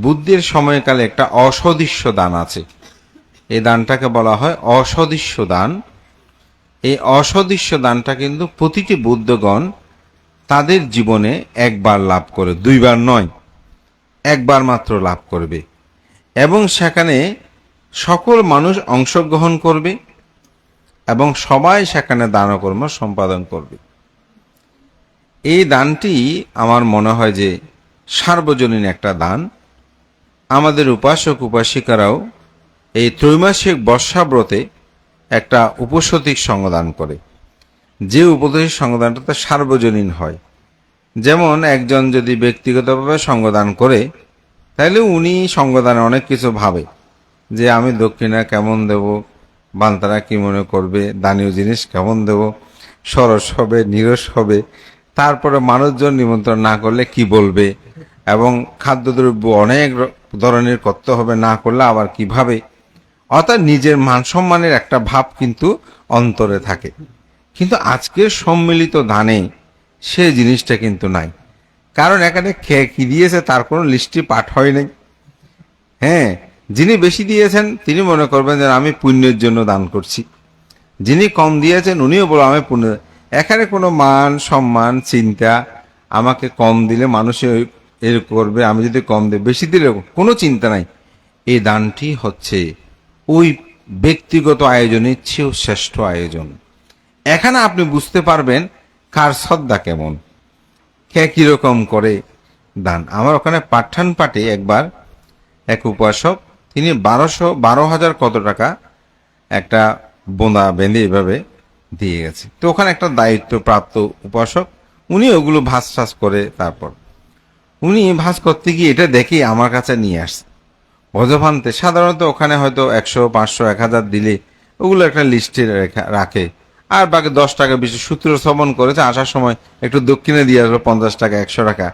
বুদ্ধির সময়কালে একটা অসদৃশ্য দান আছে। এই দানটাকে বলা হয় অসদৃশ্য দান। এই অসদৃশ্য দানটা কিন্তু প্রতিটি বুদ্ধগণ তাদের জীবনে একবার লাভ করে, দুইবার নয়, একবার মাত্র লাভ করবে। এবং সেখানে সকল মানুষ অংশগ্রহণ করবে এবং সবাই সেখানে দানকর্ম সম্পাদন করবে। এই দানটি আমার মনে হয় যে সার্বজনীন একটা দান। আমাদের উপাসক উপাসিকারাও এই ত্রৈমাসিক বর্ষাব্রতে একটা উপসতিক সঙ্গদান করে। যে উপদেশ সঙ্গদানটা সার্বজনীন হয়। যেমন একজন যদি ব্যক্তিগতভাবে সঙ্গদান করে তাহলে উনি সঙ্গদানে অনেক কিছু ভাবে। যে আমি দক্ষিণা কেমন দেব, বান্তারা কি মনে করবে, দানীয় জিনিস কেমন দেব, সরস হবে, নিরস হবে, তারপরে মানুষজন নিমন্ত্রণ না করলে কি বলবে, এবং খাদ্যদ্রব্য অনেক ধরনের করতে হবে না করলে আবার কীভাবে? অর্থাৎ নিজের মান সম্মানের একটা ভাব কিন্তু অন্তরে থাকে। কিন্তু আজকের সম্মিলিত দানে সে জিনিসটা কিন্তু নাই। কারণ এখানে খেয়ে কি দিয়েছে তার কোনো লিস্টটি পাঠ হয় নাই। হ্যাঁ যিনি বেশি দিয়েছেন তিনি মনে করবেন যে আমি পুণ্যের জন্য দান করছি। যিনি কম দিয়েছেন উনিও বলো আমি পুণ্য এখানে কোনো মান, সম্মান, চিন্তা আমাকে কম দিলে মানুষে এর করবে, আমি যদি কম দিই বেশি দিলে কোনো চিন্তা নাই। এই দানটি হচ্ছে ওই ব্যক্তিগত আয়োজনের চেয়েও শ্রেষ্ঠ আয়োজন। এখানে আপনি বুঝতে পারবেন কার শ্রদ্ধা কেমন, কে কীরকম করে দান। আমার ওখানে পাঠান পাটে একবার এক উপাসক, তিনি বারোশো, বারো হাজার কত টাকা একটা বোঁদা বেঁধে এভাবে দিয়ে গেছে। তো ওখানে একটা দায়িত্ব প্রাপ্ত উপাসক, উনি ওগুলো ভাস করে তারপর উনি ভাস করতে গিয়ে এটা দেখে আমার কাছে নিয়ে আসছে। ভজভান্তে সাধারণত ওখানে হয়তো একশো, পাঁচশো, এক হাজার দিলে ওগুলো একটা লিস্টে রাখে আর বাকি দশ টাকা বেশি সূত্র শ্রবণ করেছে, আসার সময় একটু দক্ষিণে দিয়ে আসলো পঞ্চাশ টাকা, একশো টাকা।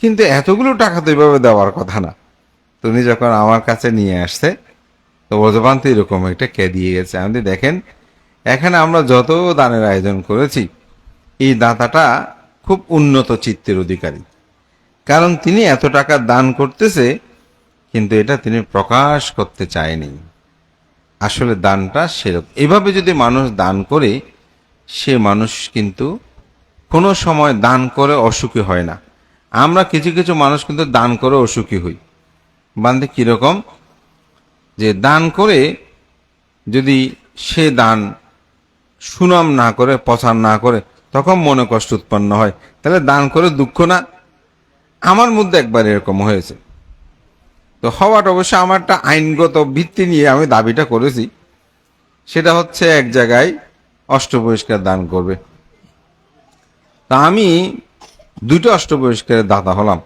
কিন্তু এতগুলো টাকা তো এভাবে দেওয়ার কথা না। তুমি যখন আমার কাছে নিয়ে আসছে, তো ভজভান্তে এরকম একটা কে দিয়ে গেছে। আমি দেখেন, এখানে আমরা যত দানের আয়োজন করেছি, এই দাতাটা খুব উন্নত চিত্তের অধিকারী। কারণ তিনি এত টাকা দান করতেছে, কিন্তু এটা তিনি প্রকাশ করতে চায়নি। আসলে দানটা সেরকম। এভাবে যদি মানুষ দান করে, সে মানুষ কিন্তু কোনো সময় দান করে অসুখী হয় না। আমরা কিছু কিছু মানুষ কিন্তু দান করে অসুখী হই। বান্ধে কীরকম? যে দান করে যদি সে দান সুনাম না করে, প্রচার না করে, তখন মনে কষ্ট উৎপন্ন হয়। তাহলে দান করে দুঃখ না? আমার মধ্যে একবার এরকম হয়েছে। তো হওয়াটা অবশ্য আমারটা আইনগত ভিত্তি নিয়ে আমি দাবিটা করেছি। সেটা হচ্ছে এক জায়গায় অষ্টপরিষ্কার দান করবে। তা আমি দুটো অষ্টপরিষ্কারের দাতা হলাম।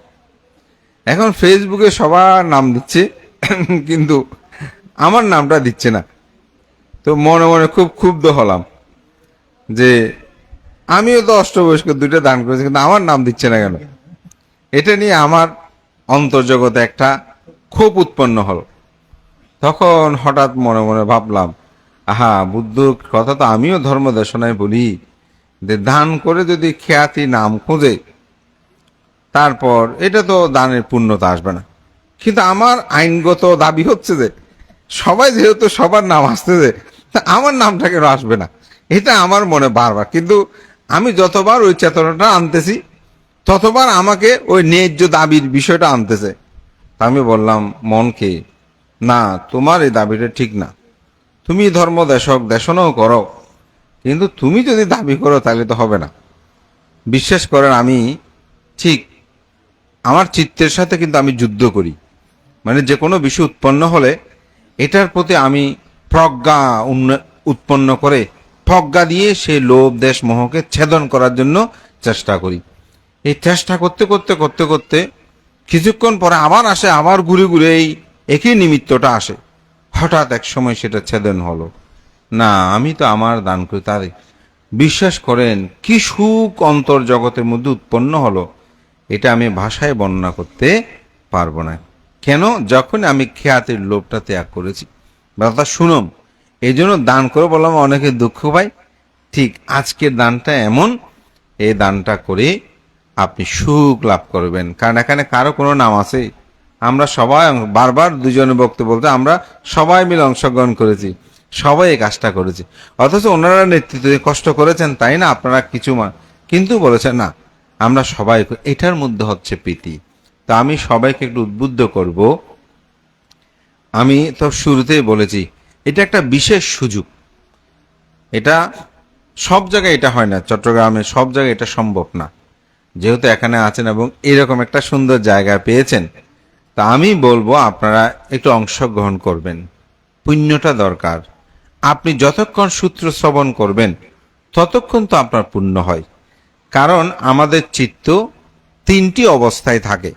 এখন ফেসবুকে সবার নাম দিচ্ছে, কিন্তু আমার নামটা দিচ্ছে না। তো মনে মনে খুব ক্ষুব্ধ হলাম যে আমিও তো অষ্টবয়স্ক দুইটা দান করেছি, কিন্তু আমার নাম দিচ্ছে না কেন? এটা নিয়ে আমার অন্তর্জগতে একটা ক্ষোভ উৎপন্ন হলো। তখন হঠাৎ মনে মনে ভাবলাম, আহা, বুদ্ধ কথা তো আমিও ধর্ম দেশনায় বলি, যে দান করে যদি খ্যাতি, নাম খুঁজে, তারপর এটা তো দানের পূর্ণতা আসবে না। কিন্তু আমার আইনগত দাবি হচ্ছে যে, সবাই যেহেতু সবার নাম আসতেছে তা আমার নামটা কেন আসবে না? এটা আমার মনে বারবার। কিন্তু আমি যতবার ওই চেতনাটা আনতেছি ততবার আমাকে ওই ন্যায্য দাবির বিষয়টা আনতেছে। আমি বললাম মনকে না, তোমার এই দাবিটা ঠিক না। তুমি ধর্ম দেশক, দেশনাও করো। কিন্তু তুমি যদি দাবি করো, তাহলে তো হবে না। বিশ্বাস করেন, আমি ঠিক, আমার চিত্তের সাথে কিন্তু আমি যুদ্ধ করি। মানে যে কোনো বিষয় উৎপন্ন হলে, এটার প্রতি আমি প্রজ্ঞা উৎপন্ন করে, প্রজ্ঞা দিয়ে সেই লোভ, দেশ, মোহকে ছেদন করার জন্য চেষ্টা করি। এই চেষ্টা করতে করতে করতে করতে কিছুক্ষণ পরে আবার আসে, আবার ঘুরে ঘুরে এই একই নিমিত্তটা আসে। হঠাৎ এক সময় সেটা ছেদন হলো। না, আমি তো আমার দান করি, তার বিশ্বাস করেন, কি সুখ অন্তর জগতের মধ্যে উৎপন্ন হলো, এটা আমি ভাষায় বর্ণনা করতে পারব না। কেন? যখন আমি খেয়াতের লোভটা ত্যাগ করেছি ব্যাপারটা শুনম এই জন্য দান করে বললাম অনেকে দুঃখ পাই ঠিক আজকের দানটা এমন, এই দানটা করে আপনি সুখ লাভ করবেন। কারণ এখানে কারও কোনো নাম আছে, আমরা সবাই বারবার দুজনে বক্তব্য বলতে আমরা সবাই মিলে অংশগ্রহণ করেছি, সবাই এই কাজটা করেছি। অথচ ওনারা নেতৃত্ব কষ্ট করেছেন, তাই না? আপনারা কিছু কিন্তু বলেছেন, না, আমরা সবাই এটার মধ্যে হচ্ছে প্রীতি। তা আমি সবাইকে একটু উদ্বুদ্ধ করব। আমি তো শুরুতেই বলেছি, এটা একটা বিশেষ সুযোগ। এটা সব জায়গায় এটা হয় না, চট্টগ্রামে সব জায়গায় এটা সম্ভব না। যেহেতু এখানে আছেন এবং এরকম একটা সুন্দর জায়গা পেয়েছেন, তা আমি বলব আপনারা একটু অংশগ্রহণ করবেন। পুণ্যটা দরকার। আপনি যতক্ষণ সূত্র শ্রবণ করবেন, ততক্ষণ তো আপনার পুণ্য হয়। কারণ আমাদের চিত্ত তিনটি অবস্থায় থাকে।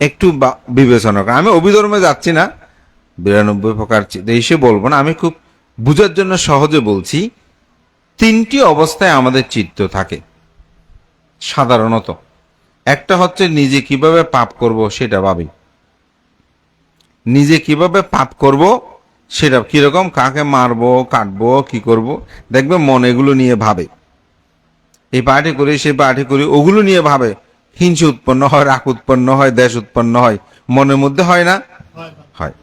একটু বিবেচনা করা আমি অভিধর্মে যাচ্ছি না। বিরানব্বই প্রকার এসে বলব না, আমি খুব বুঝার জন্য সহজে বলছি, তিনটি অবস্থায় আমাদের চিত্ত থাকে। সাধারণত। একটা হচ্ছে নিজে কীভাবে পাপ করব সেটা ভাবি। নিজে কীভাবে পাপ করব সেটা কীরকম, কাকে মারবো, কাটবো, কি করব, দেখবে মন এগুলো নিয়ে ভাবে। এই পার্টি করি, সেই পার্টি করি, ওগুলো নিয়ে ভাবে। হিংসা উৎপন্ন হয়, রাগ উৎপন্ন হয়, দেশ উৎপন্ন হয়, মনের মধ্যে হয় না? হয়।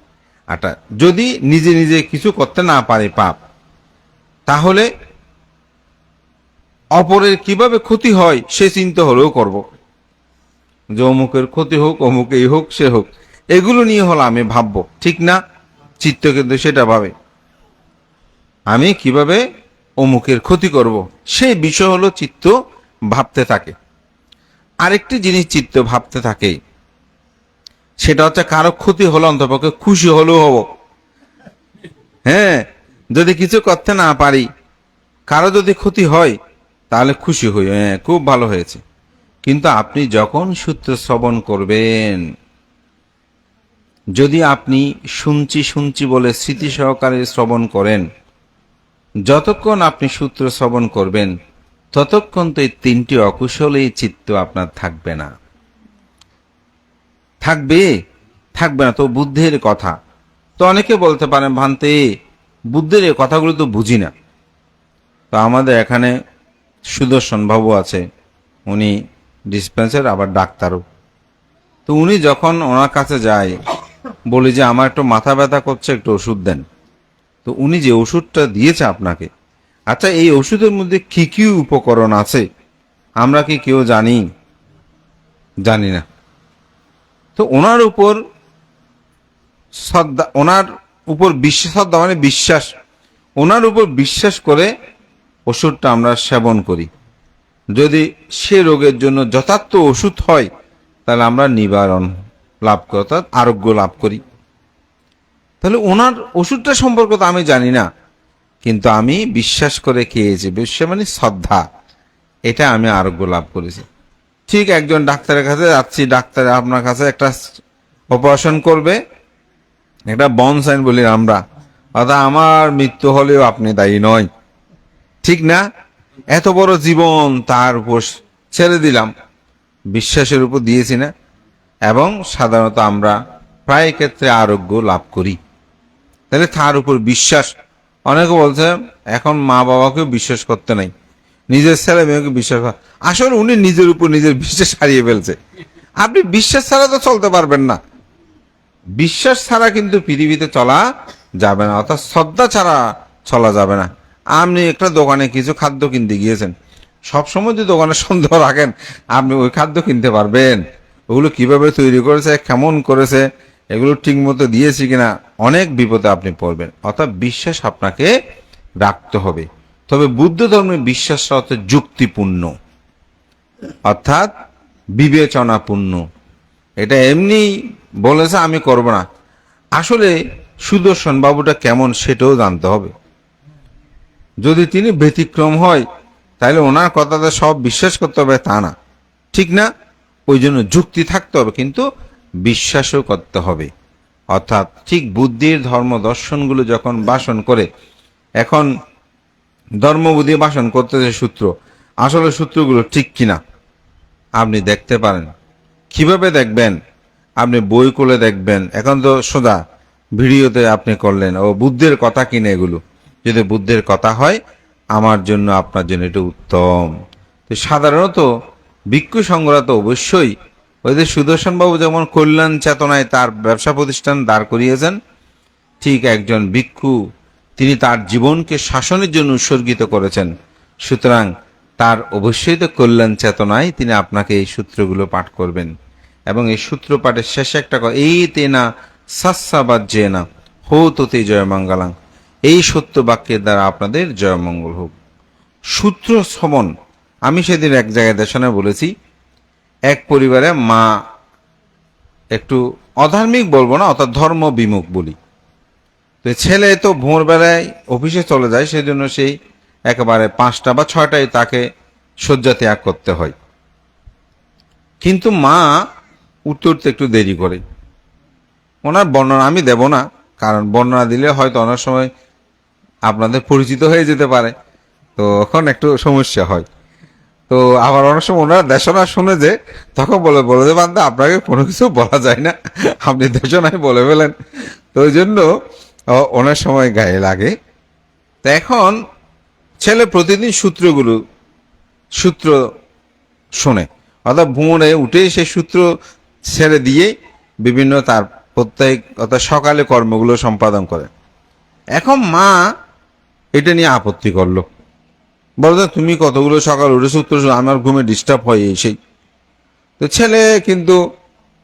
আচ্ছা যদি নিজে নিজে কিছু করতে না পারে পাপ, তাহলে অপরের কীভাবে ক্ষতি হয়, সে চিন্তা হলেও করব। যে অমুকের ক্ষতি হোক অমুক এই হোক, সে হোক। এগুলো নিয়ে হলো আমি ভাববো, ঠিক না? চিত্ত কিন্তু সেটা ভাবে। আমি কীভাবে অমুকের ক্ষতি করব সেই বিষয় হলো চিত্ত ভাবতে থাকে। আরেকটি জিনিস চিত্ত ভাবতে থাকে, সেটা হচ্ছে কারও ক্ষতি হলো অন্তপক্ষে খুশি হলেও হব। হ্যাঁ যদি কিছু করতে না পারি, কারও যদি ক্ষতি হয় তাহলে খুশি হই হ্যাঁ খুব ভালো হয়েছে। কিন্তু আপনি যখন সূত্র শ্রবণ করবেন, যদি আপনি শুনছি শুনছি বলে স্মৃতি সহকারে শ্রবণ করেন, যতক্ষণ আপনি সূত্র শ্রবণ করবেন, ততক্ষণ তো এই তিনটি অকুশলেই চিত্ত আপনার থাকবে না। থাকবে? থাকবে না, তো বুদ্ধের কথা। তো অনেকে বলতে পারেন, ভান্তে, বুদ্ধের কথাগুলো তো বুঝি না। তো আমাদের এখানে সুদর্শন বাবু আছে, উনি ডিসপেন্সার আবার ডাক্তারও। তো উনি যখন ওনার কাছে যায়, বলি যে, আমার একটু মাথা ব্যথা করছে, একটু ওষুধ দেন। তো উনি যে ওষুধটা দিয়েছে আপনাকে আচ্ছা এই ওষুধের মধ্যে কি কি উপকরণ আছে? আমরা কি কেউ জানি? জানি না। তো ওনার উপর শ্রদ্ধা, ওনার উপর বিশ্বাস শ্রদ্ধা মানে বিশ্বাস। ওনার উপর বিশ্বাস করে ওষুধটা আমরা সেবন করি। যদি সে রোগের জন্য যথার্থ ওষুধ হয়, তাহলে আমরা নিবারণ লাভ করি, অর্থাৎ আরোগ্য লাভ করি। তাহলে ওনার ওষুধটা সম্পর্কে তো আমি জানি না, কিন্তু আমি বিশ্বাস করে খেয়েছি বিশ্বাস মানে শ্রদ্ধা। এটা আমি আরোগ্য লাভ করেছি। ঠিক একজন ডাক্তারের কাছে যাচ্ছি, ডাক্তার আপনার কাছে একটা অপারেশন করবে, একটা বন সাইন বলি আমরা, অর্থাৎ আমার মৃত্যু হলেও আপনি দায়ী নয়। ঠিক না? এত বড় জীবন তার উপর ছেড়ে দিলাম। বিশ্বাসের উপর দিয়েছি না। এবং সাধারণত আমরা প্রায় ক্ষেত্রে আরোগ্য লাভ করি। তাহলে তার উপর বিশ্বাস। অনেকে বলছে, এখন মা বাবাকেও বিশ্বাস করতে নাই। নিজের ছেলে মেয়েকে বিশ্বাস আসলে উনি নিজের উপর নিজের বিশ্বাস হারিয়ে ফেলছে। আপনি বিশ্বাস ছাড়া তো চলতে পারবেন না। বিশ্বাস ছাড়া কিন্তু পৃথিবীতে চলা যাবে না, অর্থাৎ শ্রদ্ধা ছাড়া চলা যাবে না। আপনি একটা দোকানে কিছু খাদ্য কিনতে গিয়েছেন, সবসময় যদি দোকানে সন্দেহ রাখেন, আপনি ওই খাদ্য কিনতে পারবেন। ওগুলো কীভাবে তৈরি করেছে, কেমন করেছে, এগুলো ঠিক মতো দিয়েছি কিনা, অনেক বিপদে আপনি পড়বেন। অর্থাৎ বিশ্বাস আপনাকে রাখতে হবে। তবে বুদ্ধ ধর্মে বিশ্বাসটা হচ্ছে যুক্তিপূর্ণ। অর্থাৎ বিবেচনাপূর্ণ। এটা এমনি বলেছে, আমি করব না। আসলে সুদর্শন বাবুটা কেমন সেটাও জানতে হবে। যদি তিনি ব্যতিক্রম হয়, তাহলে ওনার কথাতে সব বিশ্বাস করতে হবে, তা না। ঠিক না? ওই জন্য যুক্তি থাকতে হবে, কিন্তু বিশ্বাসও করতে হবে। অর্থাৎ ঠিক বুদ্ধির ধর্ম দর্শনগুলো যখন বাসন করে, এখন ধর্মবুদ্ধি বাসন করতেছে সূত্র। আসলে সূত্রগুলো ঠিক কিনা? আপনি দেখতে পারেন। কীভাবে দেখবেন? আপনি বই খুলে দেখবেন। এখন তো সোজা, ভিডিওতে আপনি করলেন। ও বুদ্ধের কথা কিনে এগুলো? যদি বুদ্ধের কথা হয়, আমার জন্য আপনার জন্য এটা উত্তম। তো সাধারণত ভিক্ষু সংগ্রহ তো অবশ্যই। ওই যে সুদর্শন বাবু যেমন কল্যাণ চেতনায় তার ব্যবসা প্রতিষ্ঠান দাঁড় করিয়েছেন, ঠিক একজন ভিক্ষু, তিনি তার জীবনকে শাসনের জন্য উৎসর্গিত করেছেন। সুতরাং তার অবশ্যই তো কল্যাণ চেতনায় তিনি আপনাকে এই সূত্রগুলো পাঠ করবেন। এবং এই সূত্র পাঠের শেষে একটা এই তেনা সাসাবাদ না হো তোতে জয়মঙ্গলাং। এই সত্য বাক্যের দ্বারা আপনাদের জয়মঙ্গল হোক। সূত্র শ্রবণ, আমি সেদিন এক জায়গায় দেশনে বলেছি, এক পরিবারে মা একটু অধার্মিক বলব না, অর্থাৎ ধর্ম বিমুখ বলি। তো ছেলে তো ভোরবেলায় অফিসে চলে যায়, সেজন্য সেই একেবারে পাঁচটা বা ছয়টায় তাকে শয্যা ত্যাগ করতে হয়। কিন্তু মা উঠতে উঠতে একটু দেরি করে। ওনার বর্ণনা আমি দেব না, কারণ বর্ণনা দিলে হয়তো অনেক সময় আপনাদের পরিচিত হয়ে যেতে পারে। তো এখন একটু সমস্যা হয়। তো আবার অনেক সময় ওনারা দেশনা শুনে যে, তখন বলে বলে যে বান্ধব আপনাকে কোনো কিছু বলা যায় না। আপনি দেশনায় বলে ফেলেন। তো ওই জন্য ওনার সময় গায়ে লাগে। তো এখন ছেলে প্রতিদিন সূত্রগুলো, সূত্র শোনে। অর্থাৎ ভ্রমণে উঠে সে সূত্র ছেড়ে দিয়ে বিভিন্ন তার প্রত্যেক, অর্থাৎ সকালে কর্মগুলো সম্পাদন করে। এখন মা এটা নিয়ে আপত্তি করল। বলো যে তুমি কতগুলো সকাল উঠে সূত্র আমার ঘুমে ডিস্টার্ব হয় এই সেই। তো ছেলে কিন্তু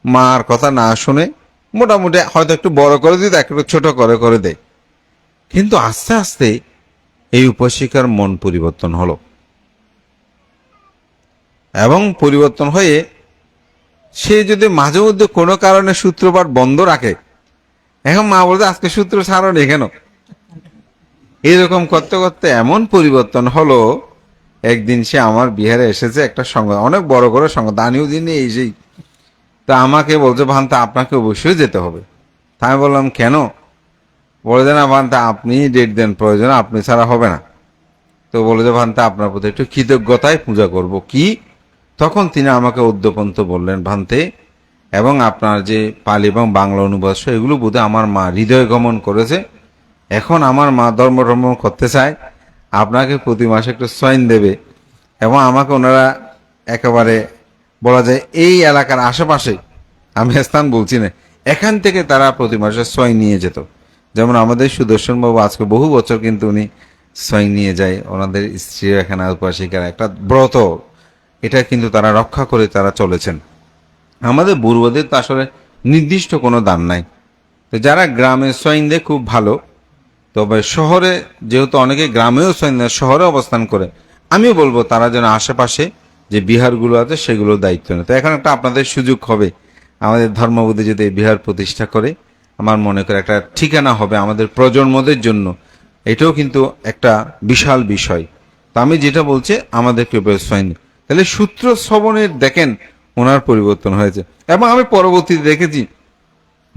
মার কথা না শুনে মোটামুটি হয়তো একটু বড় করে দিত, একটু ছোট করে করে দেয়। কিন্তু আস্তে আস্তে এই উপাসিকার মন পরিবর্তন হলো। এবং পরিবর্তন হয়ে সে যদি মাঝে মধ্যে কোনো কারণে সূত্রপাত বন্ধ রাখে, এখন মা বলতে আজকে সূত্র ছাড়ো নি কেন? এরকম করতে করতে এমন পরিবর্তন হলো, একদিন সে আমার বিহারে এসেছে একটা সঙ্গ অনেক বড় করে সঙ্গ দানিও দিনে এই সেই তা আমাকে বলছে, ভান্তা, আপনাকে অবশ্যই যেতে হবে। তা আমি বললাম, কেন? বলে যে, না ভান্তা, আপনি ডেট দেন প্রয়োজন, আপনি ছাড়া হবে না। তো বলে যে, ভান্তা, আপনার প্রতি একটু কৃতজ্ঞতায় পূজা করব। কি? তখন তিনি আমাকে উদ্যপন্ত বললেন, ভান্তে, এবং আপনার যে পালি এবং বাংলা অনুবাদ এগুলো বোধহয় আমার মা হৃদয় গমন করেছে। এখন আমার মা ধর্ম ধর্ম করতে চায়, আপনাকে প্রতি মাসে একটু সয়েন দেবে এবং আমাকে ওনারা একেবারে বলা যায় এই এলাকার আশেপাশে, আমি স্থান বলছি না, এখান থেকে তারা প্রতি মাসে সয় নিয়ে যেত। যেমন আমাদের সুদর্শন বাবু আজকে বহু বছর কিন্তু উনি সয় নিয়ে যায়, ওনাদের স্ত্রী এখানে উপাসিকার, একটা ব্রত, এটা কিন্তু তারা রক্ষা করে তারা চলেছেন। আমাদের পূর্বদের তো আসলে নির্দিষ্ট কোনো দান নাই। তো যারা গ্রামে সোয়াইন দেয় খুব ভালো তবে শহরে, যেহেতু অনেকে গ্রামেও শহরে অবস্থান করে, আমিও বলব তারা যেন আশেপাশে যে বিহারগুলো আছে সেগুলো দায়িত্ব নেয়। তো এখন একটা আপনাদের সুযোগ হবে। আমাদের ধর্মবোধে যদি বিহার প্রতিষ্ঠা করে, আমার মনে করে একটা ঠিকানা হবে আমাদের প্রজন্মদের জন্য। এটাও কিন্তু একটা বিশাল বিষয়। তো আমি যেটা বলছি আমাদেরকে সোয়াইন তাহলে সূত্র শ্রবণের দেখেন, ওনার পরিবর্তন হয়েছে। এবং আমি পরবর্তীতে দেখেছি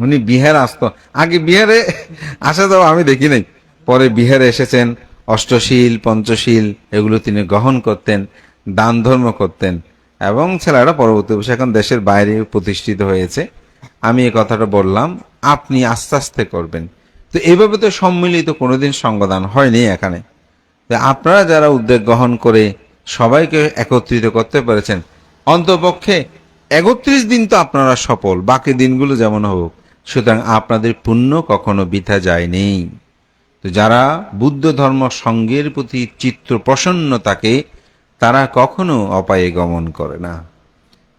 উনি বিহার আসতো। আগে বিহারে আসা তো আমি দেখি নাই। পরে বিহারে এসেছেন, অষ্টশীল, পঞ্চশীল, এগুলো তিনি গ্রহণ করতেন, দান ধর্ম করতেন। এবং ছেলেরা পরবর্তী বসে এখন দেশের বাইরে প্রতিষ্ঠিত হয়েছে। আমি এই কথাটা বললাম, আপনি আস্তে আস্তে করবেন। তো এইভাবে তো সম্মিলিত কোনোদিন সঙ্গদান হয়নি এখানে। তো আপনারা যারা উদ্যোগ গ্রহণ করে সবাইকে একত্রিত করতে পেরেছেন, অন্তপক্ষে একত্রিশ দিন তো আপনারা সফল, বাকি দিনগুলো যেমন হোক। সুতরাং আপনাদের পুণ্য কখনো বৃথা যায়নি। তো যারা বুদ্ধ ধর্ম সঙ্গের প্রতি চিত্ত প্রসন্ন থাকে, তারা কখনো অপায়ে গমন করে না।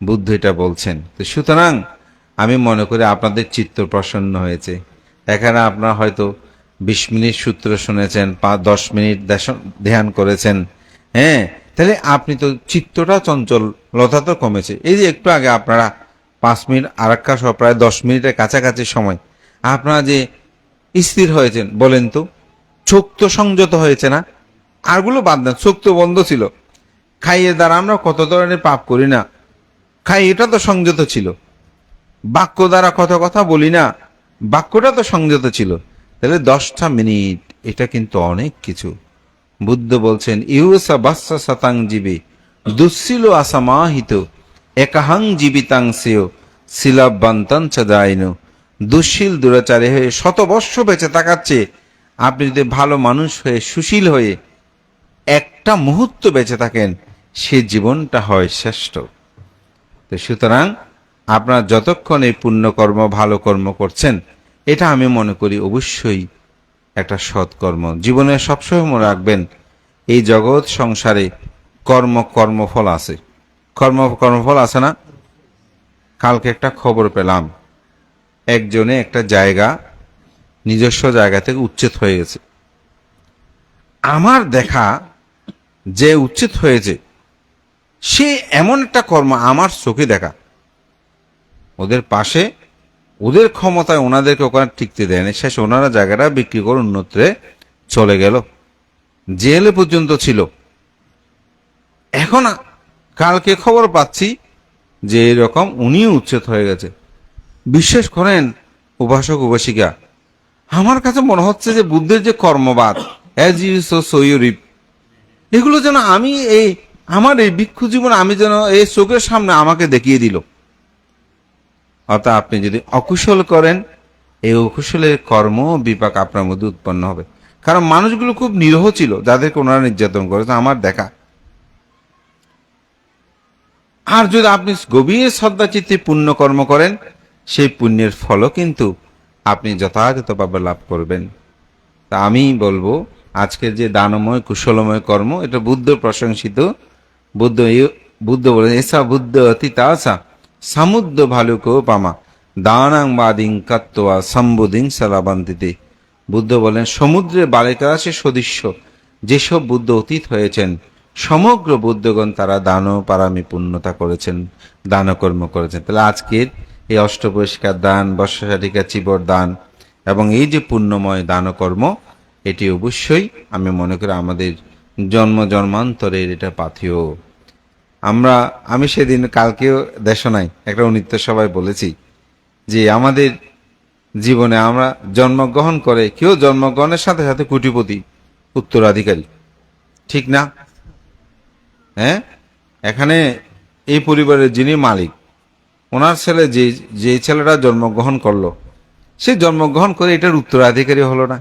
বুদ্ধ এটা বলছেন। তো সুতরাং আমি মনে করি আপনাদের চিত্ত প্রসন্ন হয়েছে। এখানে আপনারা হয়তো বিশ মিনিট সূত্র শুনেছেন পাঁচ দশ মিনিট ধ্যান করেছেন। হ্যাঁ তাহলে আপনি তো চিত্তটা চঞ্চল লতা তো কমেছে। এই যে একটু আগে আপনারা পাঁচ মিনিট আরাক্কা সহ প্রায় দশ মিনিটের কাছাকাছি সময়। আপনারা যে স্থির হয়েছেন, বলেন তো, চোখ তো সংযত হয়েছে না? আরগুলো বাদ দেন, চোখ তো বন্ধ ছিল। খাইয়ের দ্বারা আমরা কত ধরনের পাপ করি না? খাই, এটা তো সংযত ছিল। বাক্য দ্বারা কত কথা বলি না? বাক্যটা তো সংযত ছিল। তাহলে দশটা মিনিট, এটা কিন্তু অনেক কিছু। বুদ্ধ বলছেন, ইউসা বাস্সা শতাং জীবী, দুঃশীল আসামাহিত একাহাং জীবিতাং সেও শিলাবান্তন চাদাইন দুঃশীল দুরাচারে হয়ে শত বর্ষ বেঁচে থাকাচ্ছে আপনি যদি ভালো মানুষ হয়ে সুশীল হয়ে একটা মুহূর্ত বেঁচে থাকেন, সে জীবনটা হয় শ্রেষ্ঠ। তো সুতরাং আপনারা যতক্ষণ এই পুণ্যকর্ম, ভালো কর্ম করছেন, এটা আমি মনে করি অবশ্যই একটা সৎকর্ম। জীবনে সবসময় মনে রাখবেন, এই জগৎ সংসারে কর্ম কর্মফল আছে। কর্ম, কর্মফল আছে না? কালকে একটা খবর পেলাম। একজনে একটা জায়গা, নিজস্ব জায়গা থেকে উচ্ছেদ হয়ে গেছে। আমার দেখা যে উচ্ছেদ হয়েছে, সে এমন একটা কর্ম আমার চোখে দেখা। ওদের পাশে, ওদের ক্ষমতায় ওনাদেরকে ওখানে টিকতে দেয়নি শেষ ওনারা জায়গাটা বিক্রি করে অন্যত্রে চলে গেল। জেলে পর্যন্ত ছিল। এখন কালকে খবর পাচ্ছি যে এরকম উনিও উচ্ছেদ হয়ে গেছে। বিশ্বাস করেন, উপাসক, উপাসিকা, আমার কাছে মনে হচ্ছে যে বুদ্ধের যে কর্মবাদ as you sow so reap এগুলো যেন আমি এই, আমার এই ভিক্ষু জীবন আমি যেন এই চোখের সামনে আমাকে দেখিয়ে দিল। অর্থাৎ আপনি যদি অকুশল করেন, এই অকুশলের কর্ম বিপাক আপনার মধ্যে উৎপন্ন হবে। কারণ মানুষগুলো খুব নিরহ ছিল, যাদেরকে ওনারা নির্যাতন করেছে, আমার দেখা। আর যদি আপনি গভীর শ্রদ্ধাচিত্তে পুণ্য কর্ম করেন, সেই পুণ্যের ফলও কিন্তু আপনি যথাযথভাবে লাভ করবেন। তা আমি বলব, আজকের যে দানময়, কুশলময় কর্ম, এটা বুদ্ধ প্রশংসিত। বুদ্ধ বুদ্ধ বলে এসা বুদ্ধ অতি তাসা, সমুদ্র ভালুকো পামা, দানাং বাদিং কাত্তোয়া সম্বুদিং সালাবান্তিতে। বুদ্ধ বলেন, সমুদ্রের বালিকারাশে সদৃশ্য, যেসব বুদ্ধ অতীত হয়েছেন সমগ্র বুদ্ধগণ তারা দান পারামি পূর্ণতা করেছেন দানকর্ম করেছেন। তাহলে আজকের এই অষ্টপরিষ্কার দান বর্ষাটিকা চিবর দান এবং এই যে পুণ্যময় দানকর্ম, এটি অবশ্যই আমি মনে করি আমাদের জন্ম জন্মান্তরের এটা পাথিও আমরা, আমি সেদিন কালকেও দেশনায় একটা অনিত্য সবাই বলেছি যে আমাদের জীবনে আমরা জন্মগ্রহণ করে, কেউ জন্মগ্রহণের সাথে সাথে কোটিপতি, উত্তরাধিকারী। ঠিক না? হ্যাঁ? এখানে এই পরিবারের যিনি মালিক, ওনার ছেলে যে যে ছেলেটা জন্মগ্রহণ করল, সে জন্মগ্রহণ করে এটার উত্তরাধিকারী হলো না।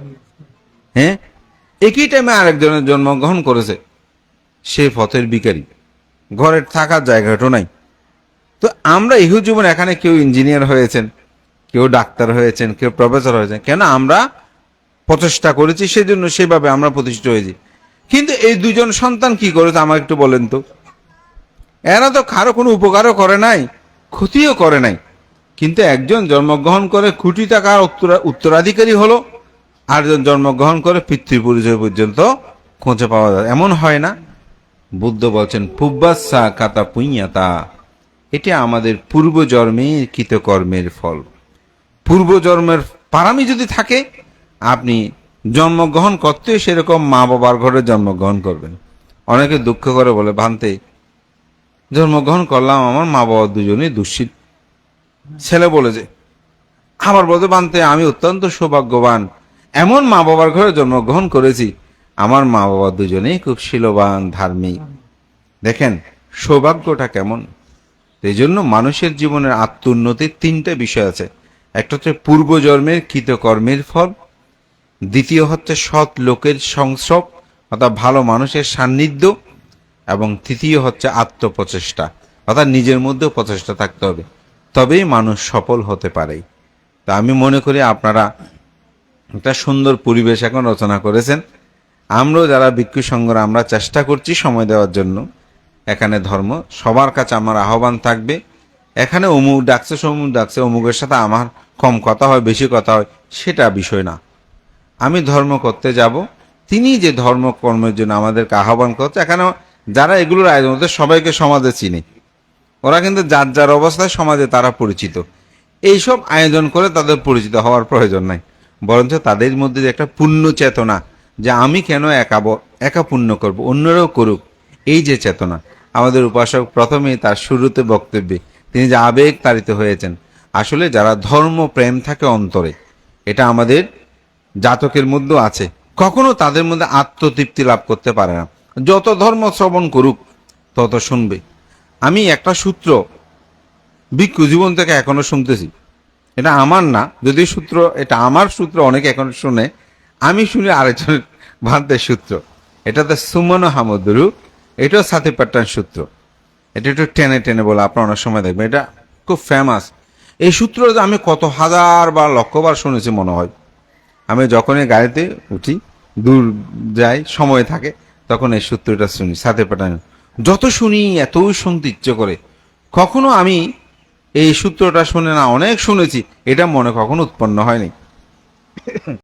হ্যাঁ? একই টাইমে আরেকজনের জন্মগ্রহণ করেছে, সে পথের বিকারী ঘরের থাকার জায়গাটাও নাই। তো আমরা ইহু জীবন এখানে কেউ ইঞ্জিনিয়ার হয়েছেন, কেউ ডাক্তার হয়েছেন, কেউ প্রফেসর হয়েছেন, কেন আমরা প্রচেষ্টা করেছি, সেজন্য সেভাবে আমরা প্রতিষ্ঠিত হয়েছি। কিন্তু এই দুজন সন্তান কি করেছে আমাকে একটু বলেন তো। এরা তো কারও কোনো উপকারও করে নাই, ক্ষতিও করে নাই। কিন্তু একজন জন্মগ্রহণ করে কোটি টাকার উত্তরা- উত্তরাধিকারী হলো, আরেকজন জন্মগ্রহণ করে পিতৃ পরিচয় পর্যন্ত খোঁজে পাওয়া যায়। এমন হয় না। বুদ্ধ বলছেন পুব্বাসা কাতা পুইয়াতা এটি আমাদের পূর্বজন্মের কৃতকর্মের ফল। পূর্বজন্মের পারামি যদি থাকে, আপনি জন্মগ্রহণ করতে সেরকম মা বাবার ঘরে জন্মগ্রহণ করবেন। অনেকে দুঃখ করে বলে, ভান্তে, জন্মগ্রহণ করলাম, আমার মা বাবা দুজনেই দুশ্চিত। ছেলে বলেছে আমার বলতে বানতে আমি অত্যন্ত সৌভাগ্যবান। এমন মা বাবার ঘরে জন্মগ্রহণ করেছি। আমার মা বাবা দুজনেই খুব শিলবান, ধার্মিক। দেখেন, সৌভাগ্যটা কেমন? এই জন্য মানুষের জীবনের আত্মোন্নতির তিনটা বিষয় আছে। একটা হচ্ছে পূর্বজন্মের কৃতকর্মের ফল দ্বিতীয় হচ্ছে সৎ লোকের সংস্রব, অর্থাৎ ভালো মানুষের সান্নিধ্য, এবং তৃতীয় হচ্ছে আত্মপ্রচেষ্টা, অর্থাৎ নিজের মধ্যেও প্রচেষ্টা থাকতে হবে। তবেই মানুষ সফল হতে পারে। তা আমি মনে করি আপনারা একটা সুন্দর পরিবেশ এখন রচনা করেছেন। আমরাও যারা ভিক্ষু সংঘরা, আমরা চেষ্টা করছি সময় দেওয়ার জন্য। এখানে ধর্ম, সবার কাছে আমার আহ্বান থাকবে। এখানে অমুক ডাকছে সমুক ডাকছে, অমুকের সাথে আমার কম কথা হয়, বেশি কথা হয়, সেটা বিষয় না। আমি ধর্ম করতে যাব, তিনি যে ধর্ম কর্মের জন্য আমাদেরকে আহ্বান করছে, এখানে যারা এগুলোর আয়োজন ওদের সবাইকে সমাজে চিনে। ওরা কিন্তু যার যার অবস্থায় সমাজে তারা পরিচিত। এইসব আয়োজন করে তাদের পরিচিত হওয়ার প্রয়োজন নাই। বরঞ্চ তাদের মধ্যে যে একটা পূর্ণ চেতনা, যে আমি কেন একা ব- একা পূর্ণ করব, অন্যরাও করুক, এই যে চেতনা। আমাদের উপাসক প্রথমেই তার শুরুতে বক্তব্যে তিনি যে আবেগ তাড়িত হয়েছেন। আসলে যারা ধর্ম প্রেম থাকে অন্তরে, এটা আমাদের জাতকের মধ্যেও আছে। কখনো তাদের মধ্যে আত্মতৃপ্তি লাভ করতে পারে না। যত ধর্ম শ্রবণ করুক, তত শুনবে। আমি একটা সূত্র ভিক্ষু জীবন থেকে এখনও শুনতেছি। এটা আমার না, যদি সূত্র, এটা আমার সূত্র অনেকে এখন শুনে, আমি শুনি আরেকজনের ভান্তের সূত্র। এটাতে সুমন হামদুরু এটাও সাথে পাট্টান সূত্র। এটা একটু টেনে টেনে বলে আপনার অনেক সময় দেখবেন। এটা খুব ফেমাস এই সূত্রটা আমি কত হাজার বা লক্ষবার শুনেছি মনে হয়। আমি যখনই গাড়িতে উঠি, দূর যাই, সময় থাকে, তখন এই সূত্রটা শুনি, সাথে পাঠানো যত শুনি, এত শুনতে ইচ্ছে করে। কখনো আমি এই সূত্রটা শুনে না, অনেক শুনেছি, এটা মনে কখনো উৎপন্ন হয়নি।